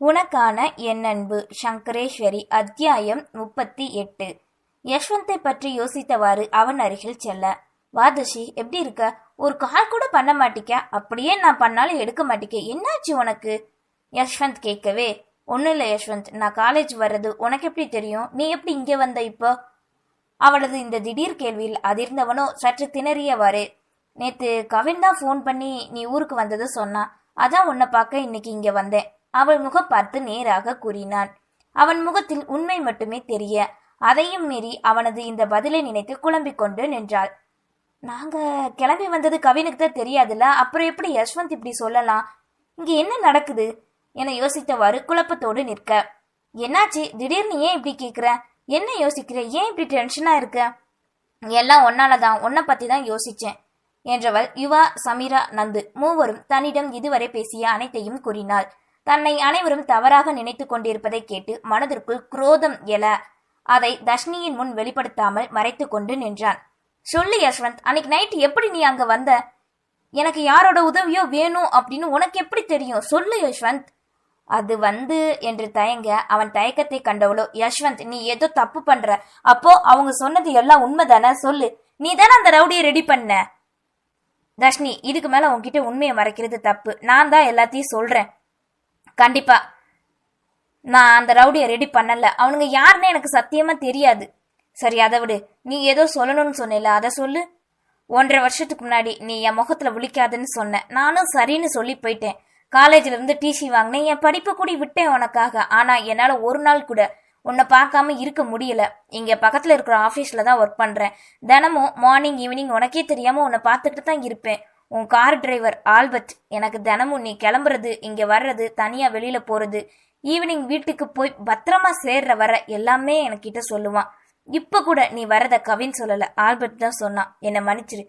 உனக்கான என் அன்பு சங்கரேஸ்வரி அத்தியாயம் முப்பத்தி எட்டு. யஷ்வந்தை பற்றி யோசித்தவாறு அவன் அருகில் செல்ல வாதஷி எப்படி இருக்க? ஒரு கால் கூட பண்ண மாட்டிக்க? அப்படியே நான் பண்ணாலும் எடுக்க மாட்டிக்க என்னாச்சு உனக்கு? யஷ்வந்த் கேட்கவே ஒன்றும் இல்லை யஷ்வந்த் நான் காலேஜ் வர்றது உனக்கு எப்படி தெரியும்? நீ எப்படி இங்கே வந்த இப்போ? அவளது இந்த திடீர் கேள்வியில் அதிர்ந்தவனோ சற்று திணறியவாறு நேத்து கவின் தான் ஃபோன் பண்ணி நீ ஊருக்கு வந்தது சொன்னான் அதான் உன்னை பார்க்க இன்னைக்கு இங்கே வந்தேன். அவள் முகம் பார்த்து நேராக கூறினான். அவன் முகத்தில் உண்மை மட்டுமே தெரிய அதையும் மீறி அவனது இந்த பதிலை நினைத்து குழம்பிக் கொண்டு நின்றாள். நாங்க கிளம்பி வந்தது கவினுக்கு தான் தெரியாதுல்ல அப்புறம் எப்படி யஷ்வந்த் இப்படி சொல்லலாம்? இங்க என்ன நடக்குது? என யோசித்தவாறு குழப்பத்தோடு நிற்க. என்னாச்சு? திடீர்னு ஏன் இப்படி கேக்குற? என்ன யோசிக்கிற? ஏன் இப்படி டென்ஷனா இருக்க? எல்லாம் ஒன்னாலதான் உன்னை பத்தி தான் யோசிச்சேன் என்றவள் யுவா சமீரா நந்து மூவரும் தன்னிடம் இதுவரை பேசிய அனைத்தையும் கூறினாள். தன்னை அனைவரும் தவறாக நினைத்து கொண்டிருப்பதை கேட்டு மனதிற்குள் குரோதம் எழ அதை தர்ஷினியின் முன் வெளிப்படுத்தாமல் மறைத்து கொண்டு நின்றான். சொல்லு யஷ்வந்த் அன்னைக்கு நைட் எப்படி நீ அங்க வந்த? எனக்கு யாரோட உதவியோ வேணும் அப்படின்னு உனக்கு எப்படி தெரியும்? சொல்லு யஷ்வந்த். அது வந்து என்று தயங்க அவன் தயக்கத்தை கண்டவளோ யஷ்வந்த் நீ ஏதோ தப்பு பண்ற. அப்போ அவங்க சொன்னது எல்லாம் உண்மைதானே? சொல்லு. நீ தானே அந்த ரவுடியை ரெடி பண்ண? தர்ஷினி இதுக்கு மேல உன்கிட்ட உண்மையை மறைக்கிறது தப்பு. நான் தான் எல்லாத்தையும் சொல்றேன். கண்டிப்பா. நான் அந்த ரவுடியை ரெடி பண்ணல. அவனுங்க யாருன்னு எனக்கு சத்தியமா தெரியாது. சரி அதை விடு. நீ ஏதோ சொல்லணும்னு சொன்னேல அதை சொல்லு. ஒன்றரை வருஷத்துக்கு முன்னாடி நீ என் முகத்துல விழிக்காதுன்னு சொன்ன. நானும் சரின்னு சொல்லி போயிட்டேன். காலேஜ்ல இருந்து டிசி வாங்கினேன். என் படிப்பு கூட விட்டேன் உனக்காக. ஆனா என்னால ஒரு நாள் கூட உன்னை பார்க்காம இருக்க முடியல. இங்க பக்கத்துல இருக்கிற ஆபீஸ்ல தான் ஒர்க் பண்றேன். தினமும் மார்னிங் ஈவினிங் உனக்கே தெரியாம உன்னை பார்த்துட்டு தான் இருப்பேன். உன் கார் டிரைவர் ஆல்பர்ட் எனக்கு தினமும் நீ கிளம்புறது இங்கே வர்றது தனியாக வெளியில் போகிறது ஈவினிங் வீட்டுக்கு போய் பத்திரமா சேர்ற வர எல்லாமே என்கிட்ட சொல்லுவான். இப்போ கூட நீ வரத கவின் சொல்லலை ஆல்பர்ட் தான் சொன்னான். என்னை மன்னிச்சிரு.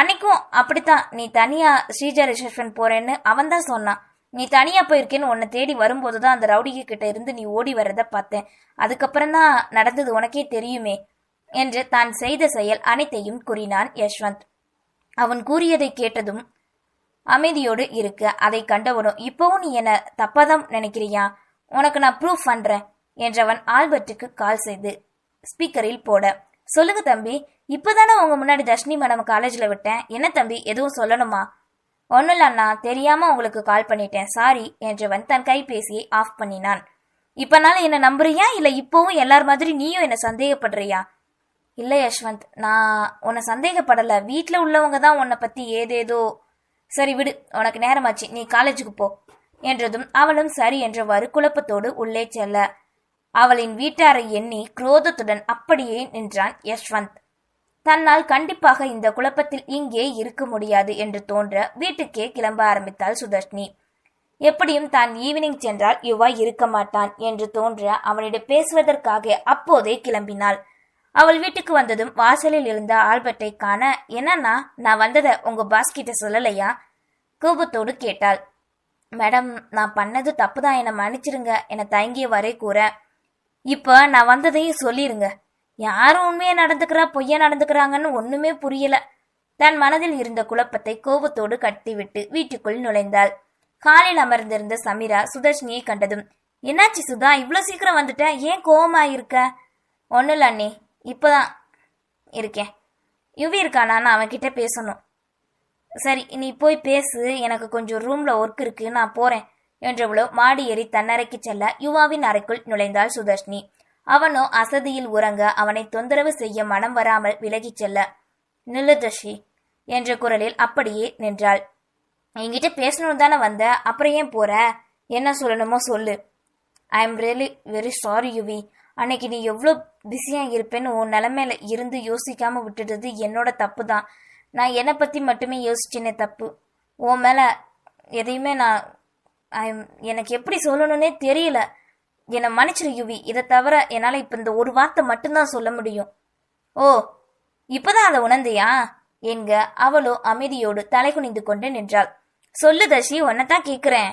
அன்னைக்கும் அப்படித்தான் நீ தனியா ஸ்ரீஜா ரிசப்ஷன் போறேன்னு அவன் தான் சொன்னான். நீ தனியா போயிருக்கேன்னு உன்னை தேடி வரும்போது தான் அந்த ரவுடிக கிட்ட இருந்து நீ ஓடி வர்றத பார்த்தேன். அதுக்கப்புறம் தான் நடந்தது உனக்கே தெரியுமே என்று தான் செய்த செயல் அனைத்தையும் கூறினான் யஷ்வந்த். அவன் கூறியதை கேட்டதும் அமைதியோடு இருக்க அதை கண்டவனும் இப்பவும் நீ என்ன தப்பாதான் நினைக்கிறியா? உனக்கு நான் ப்ரூஃப் பண்றேன் என்றவன் ஆல்பர்ட்டுக்கு கால் செய்து ஸ்பீக்கரில் போட. சொல்லுங்க தம்பி இப்பதானே உங்க முன்னாடி தர்ஷினி மேடம் காலேஜ்ல விட்டேன். என்ன தம்பி எதுவும் சொல்லணுமா? ஒன்னும் இல்ல அண்ணா தெரியாம உங்களுக்கு கால் பண்ணிட்டேன் சாரி என்றவன் தன் கைபேசியை ஆஃப் பண்ணினான். இப்பனால என்ன நம்புறியா? இல்ல இப்பவும் எல்லார் மாதிரி நீயும் என்ன சந்தேகப்படுறியா? இல்ல யஷ்வந்த் நான் உன்னை சந்தேகப்படல. வீட்டில் உள்ளவங்க தான் உன்னை பத்தி ஏதேதோ. சரி விடு. உனக்கு நேரமாச்சு. நீ காலேஜுக்கு போ. என்றதும் அவளும் சரி என்றவாறு குழப்பத்தோடு உள்ளே செல்ல. அவளின் வீட்டாரை எண்ணி குரோதத்துடன் அப்படியே நின்றான் யஷ்வந்த். தன்னால் கண்டிப்பாக இந்த குழப்பத்தில் இங்கே இருக்க முடியாது என்று தோன்ற வீட்டுக்கே கிளம்ப ஆரம்பித்தாள் சுதர்ஷினி. எப்படியும் தான் ஈவினிங் சென்றால் யுவா இருக்க மாட்டான் என்று தோன்ற அவனிடம் பேசுவதற்காக அப்போதே கிளம்பினாள். அவள் வீட்டுக்கு வந்ததும் வாசலில் இருந்த ஆல்பர்ட்டை காண என்னன்னா நான் வந்ததை உங்க பாஸ் கிட்ட சொல்லலையா? கோபத்தோடு கேட்டாள். மேடம் நான் பண்ணது தப்புதான். என்னை மன்னிச்சிருங்க. என தயங்கிய வரை கூற. இப்போ நான் வந்ததையும் சொல்லிருங்க. யாரும் உண்மையா நடந்துக்கிறா பொய்யா நடந்துக்கிறாங்கன்னு ஒண்ணுமே புரியல. தன் மனதில் இருந்த குழப்பத்தை கோபத்தோடு கட்டிவிட்டு வீட்டுக்குள் நுழைந்தாள். காலில் அமர்ந்திருந்த சமீரா சுதர்ஷினியை கண்டதும் என்னாச்சு சுதா? இவ்வளோ சீக்கிரம் வந்துட்ட. ஏன் கோவமா இருக்க ஒன்றும் இல்லை அண்ணே. இப்போதான் இருக்கேன். யுவி இருக்கானான்னு நான் அவன்கிட்ட பேசணும். சரி நீ போய் பேசு. எனக்கு கொஞ்சம் ரூம்ல ஒர்க் இருக்கு. நான் போறேன். என்றவளோ மாடி ஏறி தன்னறைக்கு செல்ல யுவாவின் அறைக்குள் நுழைந்தாள் சுதர்ஷினி. அவனோ அசதியில் உறங்க அவனை தொந்தரவு செய்ய மனம் வராமல் விலகிச் செல்ல நில்லதர்ஷி என்ற குரலில் அப்படியே நின்றாள். என்கிட்ட பேசணும் தானே வந்த? அப்புறம் ஏன் போற? என்ன சொல்லணுமோ சொல்லு. I am really very sorry Yuvi. அன்னைக்கு நீ எவ்வளோ பிஸியாக இருப்பேன்னு உன் நிலமையில இருந்து யோசிக்காமல் விட்டுடுறது என்னோட தப்பு தான் நான் என்னை பற்றி மட்டுமே யோசிச்சேனே தப்பு. உன் மேலே எதையுமே நான் ஐ எனக்கு எப்படி சொல்லணும்னே தெரியல. என்னை மன்னிச்சிரு யுவி. இதை தவிர என்னால் இப்போ இந்த ஒரு வார்த்தை மட்டும்தான் சொல்ல முடியும். ஓ இப்போதான் அதை உணர்ந்தியா? என்க அவளோ அமைதியோடு தலை குனிந்து கொண்டு நின்றாள். சொல்லு தர்ஷி தான் கேட்குறேன்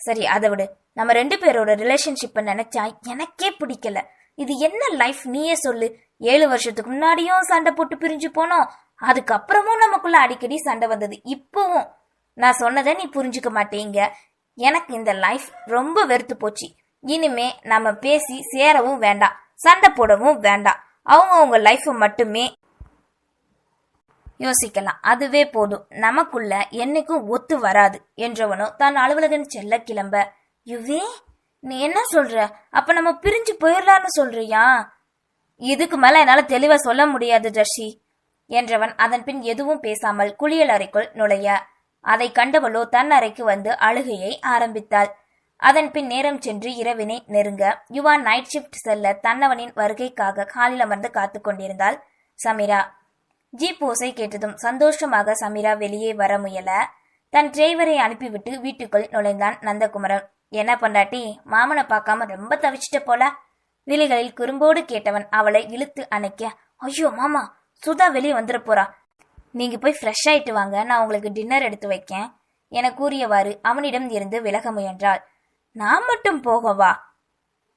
சரி அதை விடு. நம்ம ரெண்டு பேரோட ரிலேஷன்ஷிப்பை நினைச்சா எனக்கே பிடிக்கல. இது என்ன லைஃப் நீயே சொல்லு. ஏழு வருஷத்துக்கு முன்னாடியும் சண்டை போட்டு பிரிஞ்சு போனோம். அதுக்கப்புறமும் நமக்குள்ள அடிக்கடி சண்டை வந்தது. இப்பவும். நான் சொன்னதை நீ புரிஞ்சுக்க மாட்டேங்க. எனக்கு இந்த லைஃப் ரொம்ப வெறுத்து போச்சு. இனிமே நம்ம பேசி சேரவும் வேண்டாம். சண்டை போடவும் வேண்டாம். அவங்க அவங்க லைஃப்பை மட்டுமே யோசிக்கலாம். அதுவே போதும். நமக்குள்ள என்னைக்கும் ஒத்து வராது என்றவனோ தான் அலுவலகம் செல்ல கிளம்ப. யுவே நீ என்ன சொல்ற? அப்ப நம்ம பிரிஞ்சு போயிடலான்னு சொல்றியா? இதுக்கு மேல என்னால தெளிவா சொல்ல முடியாது ஜர்ஷி என்றவன் அதன் பின் எதுவும் பேசாமல் குளியல் அறைக்குள் நுழைய அதை கண்டவளோ தன் அறைக்கு வந்து அழுகையை ஆரம்பித்தாள். அதன் பின் நேரம் சென்று இரவினை நெருங்க யுவா நைட் ஷிஃப்ட் செல்ல தன்னவனின் வருகைக்காக காலில் அமர்ந்து காத்து கொண்டிருந்தாள் சமீரா. ஜீப் ஓசை கேட்டதும் சந்தோஷமாக சமீரா வெளியே வர முயல தன் டிரைவரை அனுப்பிவிட்டு வீட்டுக்குள் நுழைந்தான் நந்தகுமரன். என்ன பொண்டாட்டி மாமனை பார்க்காம ரொம்ப தவிச்சிட்ட போல? விழிகளில் குறும்போடு கேட்டவன் அவளை இழுத்து அணைக்க ஐயோ மாமா சுதா வெளியே வந்துட போறா. நீங்க போய் ஃப்ரெஷ் ஆயிட்டு வாங்க நான் உங்களுக்கு டின்னர் எடுத்து வைக்கேன் என கூறியவாறு அவனிடம் இருந்து விலக முயன்றாள். நான் மட்டும் போகவா?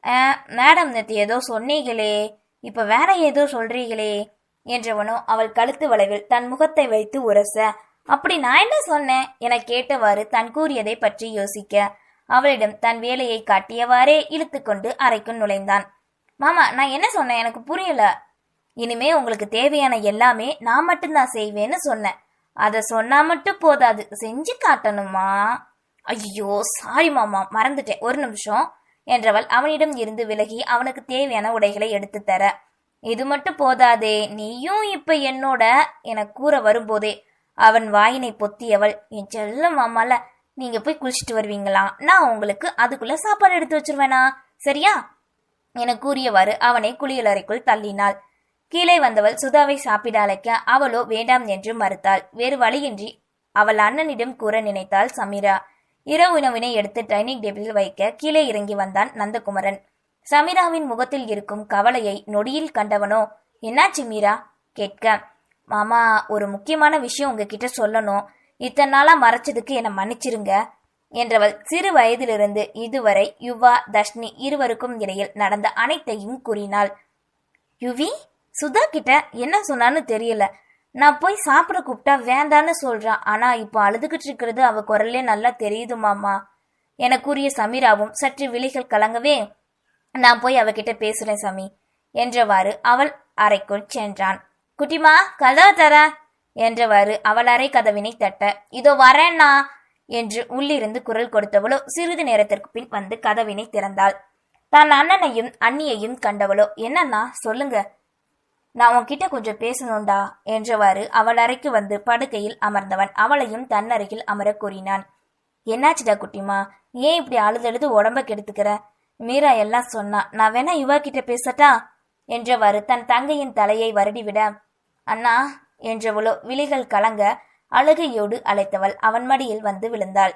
"ஆ, மேடம் நேற்று ஏதோ சொன்னீங்களே இப்ப வேற ஏதோ சொல்றீங்களே என்றவனோ அவள் கழுத்து வளைவில் தன் முகத்தை வைத்து உரச அப்படி நான் என்ன சொன்னேன்? என கேட்டவாறு தான் கூறியதை பற்றி யோசிக்க அவளிடம் தன் வேலையை காட்டியவாறே இழுத்துக்கொண்டு அறைக்குள் நுழைந்தான். மாமா நான் என்ன சொன்னேன்? எனக்கு புரியல. இனிமே உங்களுக்கு தேவையான எல்லாமே நான் மட்டும்தான் செய்வேன்னு சொன்னேன். அதை சொன்னா மட்டும் போதாது. செஞ்சு காட்டணுமா? ஐயோ சாரி மாமா. மறந்துட்டேன். ஒரு நிமிஷம். என்றவள் அவனிடம் இருந்து விலகி அவனுக்கு தேவையான உடைகளை எடுத்து தர. இது மட்டும் போதாதே. நீயும் இப்ப என்னோட என கூற வரும்போதே அவன் வாயினை பொத்தியவள் என் செல்ல மாமால நீங்க போய் குளிச்சுட்டு வருவீங்களா? நான் உங்களுக்கு அதுக்குள்ள சாப்பாடு எடுத்து வச்சிருவேனா? சரியா? என கூறியவாறு அவனை குளியலறைக்குள் தள்ளினாள். கீழே வந்தவள் சுதாவை சாப்பிட அழைக்க அவளோ வேண்டாம் என்று மறுத்தாள். வேறு வழியின்றி அவள் அண்ணனிடம் கூற நினைத்தாள் சமீரா. இரவு உணவினை எடுத்து டைனிங் டேபிளில் வைக்க கீழே இறங்கி வந்தான் நந்தகுமரன். சமீராவின் முகத்தில் இருக்கும் கவலையை நொடியில் கண்டவனோ என்னாச்சு மீரா? கேட்க மாமா ஒரு முக்கியமான விஷயம் உங்ககிட்ட சொல்லணும். இத்தனை நாளா மறைச்சதுக்கு என்னை மன்னிச்சிருங்க. என்றவள் சிறு வயதிலிருந்து இதுவரை யுவா தஷ்னி இருவருக்கும் இடையில் நடந்த அனைத்தையும் கூறினாள். யுவி சுதா கிட்ட என்ன சொன்னான்னு தெரியல. நான் போய் சாப்பிட கூப்பிட்டா வேண்டான்னு சொல்றான் ஆனா இப்போ அழுதுகிட்டு இருக்கிறது அவ குரல்லே நல்லா தெரியுது மாமா. என கூறிய சமீராவும் சற்று விழிகள் கலங்கவே நான் போய் அவகிட்ட பேசுறேன் சமி. என்றவாறு அவள் அறைக்குள் சென்றான். குட்டிமா கதவை தர என்றவாறு அவள் அறை கதவினை தட்ட இதோ வரேன்னா என்று உள்ளிருந்து குரல் கொடுத்தவளோ சிறிது நேரத்திற்கு பின் வந்து கதவினை திறந்தாள். தன் அண்ணனையும் அண்ணியையும் கண்டவளோ என்னண்ணா சொல்லுங்க. நான் உன்கிட்ட கொஞ்சம் பேசணும்டா என்றவாறு அவள் அறைக்கு வந்து படுக்கையில் அமர்ந்தவன் அவளையும் தன்னருகில் அமரக் கூறினான். என்னாச்சுடா குட்டிமா ஏன் இப்படி அழுதழுது உடம்ப கெடுத்துக்கிற? மீரா எல்லாம் சொன்னா நான் வேணா இவ கிட்ட பேசட்டா? என்றவாறு தன் தங்கையின் தலையை வருடிவிட அண்ணா என்றவளோ விழிகள் கலங்க அழுகையோடு அழைத்தவள் அவன் மடியில் வந்து விழுந்தாள்.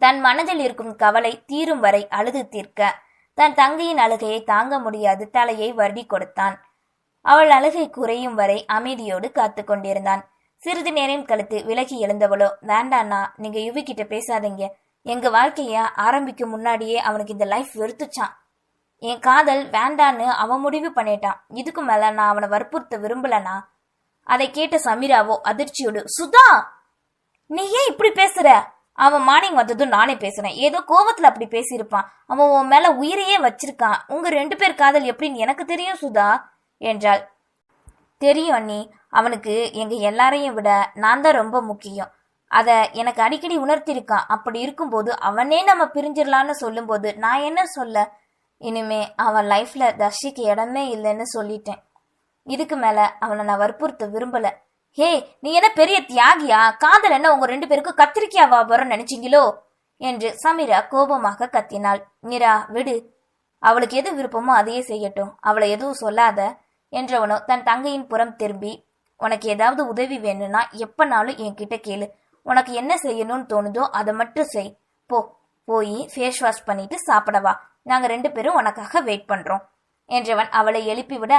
தன் மனதில் இருக்கும் கவலை தீரும் வரை அழுது தீர்க்க தன் தங்கையின் அழுகையை தாங்க முடியாது தலையை வருடி கொடுத்தான். அவள் அழுகை குறையும் வரை அமைதியோடு காத்து கொண்டிருந்தான். சிறிது நேரம் கழித்து விலகி எழுந்தவளோ வேண்டாண்ணா நீங்க யுவி கிட்ட பேசாதீங்க. எங்க வாழ்க்கைய ஆரம்பிக்கும் முன்னாடியே அவனுக்கு இந்த லைஃப் வெறுத்துச்சான் என் காதல் வேண்டான்னு அவன் முடிவு பண்ணிட்டான். இதுக்கு மேல நான் அவனை வற்புறுத்த விரும்பலனா? அதை கேட்ட சமீராவோ அதிர்ச்சியோடு சுதா! நீ ஏன் இப்படி பேசுற? அவன் மார்னிங் வந்ததும் நானே பேசுறேன். ஏதோ கோவத்துல அப்படி பேசியிருப்பான். அவன் உன் மேல உயிரையே வச்சிருக்கான். உங்க ரெண்டு பேர் காதல் எப்படின்னு எனக்கு தெரியும் சுதா என்றாள். தெரியும் அண்ணி. அவனுக்கு எங்க எல்லாரையும் விட நான் தான் ரொம்ப முக்கியம். அத எனக்கு அடிக்கடி உணர்த்திருக்கான் அப்படி இருக்கும்போது அவனே நம்ம பிரிஞ்சிடலான்னு சொல்லும்போது நான் என்ன சொல்ல இனிமே அவன் லைஃப்ல தர்ஷிக்கு இடமே இல்லைன்னு சொல்லிட்டேன். இதுக்கு மேல அவனை நான் வற்புறுத்த விரும்பல. ஹே நீ என்ன பெரிய தியாகியா? காதல் என்ன உங்க ரெண்டு பேருக்கும் கத்திரிக்காவா வரும் நினைச்சீங்களோ? என்று சமீரா கோபமாக கத்தினாள். மீரா விடு. அவளுக்கு எது விருப்பமோ அதையே செய்யட்டும். அவளை எதுவும் சொல்லாத என்றவனோ தன் தங்கையின் புறம் திரும்பி உனக்கு ஏதாவது உதவி வேணும்னா எப்பனாலும் என்கிட்ட கேளு. உனக்கு என்ன செய்யணும்னு தோணுதோ அதை மட்டும் செய். போ. போய் ஃபேஸ் வாஷ் பண்ணிட்டு சாப்பிடவா நாங்கள் நாங்க ரெண்டு பேரும் உனக்காக வெயிட் பண்றோம். என்றவன் அவளை எழுப்பிவிட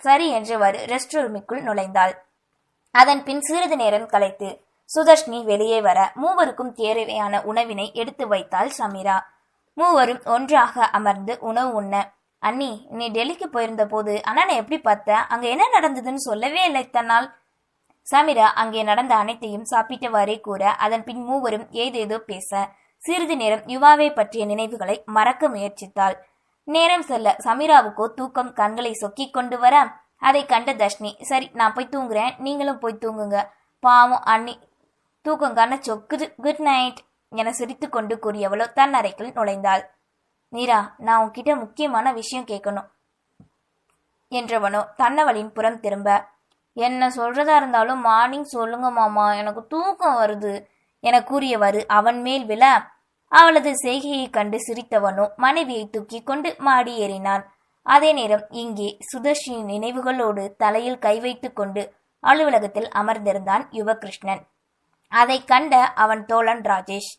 சரி என்றவாறு ரெஸ்ட் ரூமுக்குள் நுழைந்தாள். அதன் பின் சிறிது நேரம் கலைத்து சுதர்ஷினி வெளியே வர மூவருக்கும் தேவையான உணவினை எடுத்து வைத்தாள் சமீரா. மூவரும் ஒன்றாக அமர்ந்து உணவு உண்ண அண்ணி நீ டெல்லிக்கு போயிருந்த போது அண்ணனை எப்படி பார்த்த? அங்க என்ன நடந்ததுன்னு சொல்லவே இல்லை தன்னால் சமீரா அங்கே நடந்த அனைத்தையும் சாப்பிட்டவாறே கூற அதன் பின் மூவரும் ஏதேதோ பேச சிறிது நேரம் யுவாவை பற்றிய நினைவுகளை மறக்க முயற்சித்தாள். நேரம் செல்ல சமீராவுக்கோ தூக்கம் கண்களை சொக்கிக் கொண்டு வர அதை கண்ட தர்ஷினி சரி நான் போய் தூங்குறேன். நீங்களும் போய் தூங்குங்க. பாவம் அண்ணி தூக்கம் கண்ண சொக்குது. குட் நைட் என சிரித்து கொண்டு கூறியவளோ தன் அறைக்குள் நுழைந்தாள். மீரா நான் உன்கிட்ட முக்கியமான விஷயம் கேட்கணும் என்றவனோ தன்னவளின் புறம் திரும்ப என்ன சொல்றதா இருந்தாலும் மார்னிங் சொல்லுங்க மாமா. எனக்கு தூக்கம் வருது என கூறியவாறு அவன் மேல் விழ அவளது செய்கையைக் கண்டு சிரித்தவனோ மனைவியை தூக்கி கொண்டு மாடி ஏறினான். அதே நேரம் இங்கே சுதர்ஷியின் நினைவுகளோடு தலையில் கை வைத்துக் கொண்டு அலுவலகத்தில் அமர்ந்திருந்தான் யுவகிருஷ்ணன். அதை கண்ட அவன் தோழன் ராஜேஷ்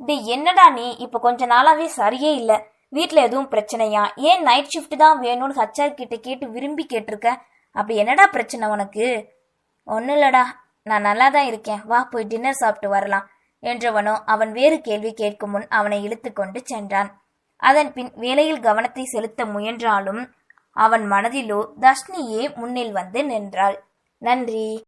டி என்னடா நீ? இப்ப கொஞ்ச நாளாவே சரியே இல்ல. வீட்டில் எதுவும் பிரச்சனையா? ஏன் நைட் ஷிஃப்ட் தான் வேணும்னு ஹச்ஆர் கிட்ட கேட்டு விரும்பி கேட்டிருக்க? அப்படி என்னடா பிரச்சனை உனக்கு? ஒன்னும் இல்லடா. நான் நல்லா தான் இருக்கேன். வா போய் டின்னர் சாப்பிட்டு வரலாம். என்றவனோ அவன் வேறு கேள்வி கேட்கும் முன் அவனை இழுத்து கொண்டு சென்றான். அதன் பின் வேலையில் கவனத்தை செலுத்த முயன்றாலும் அவன் மனதிலோ தர்ஷினியே முன்னில் வந்து நின்றாள். நன்றி.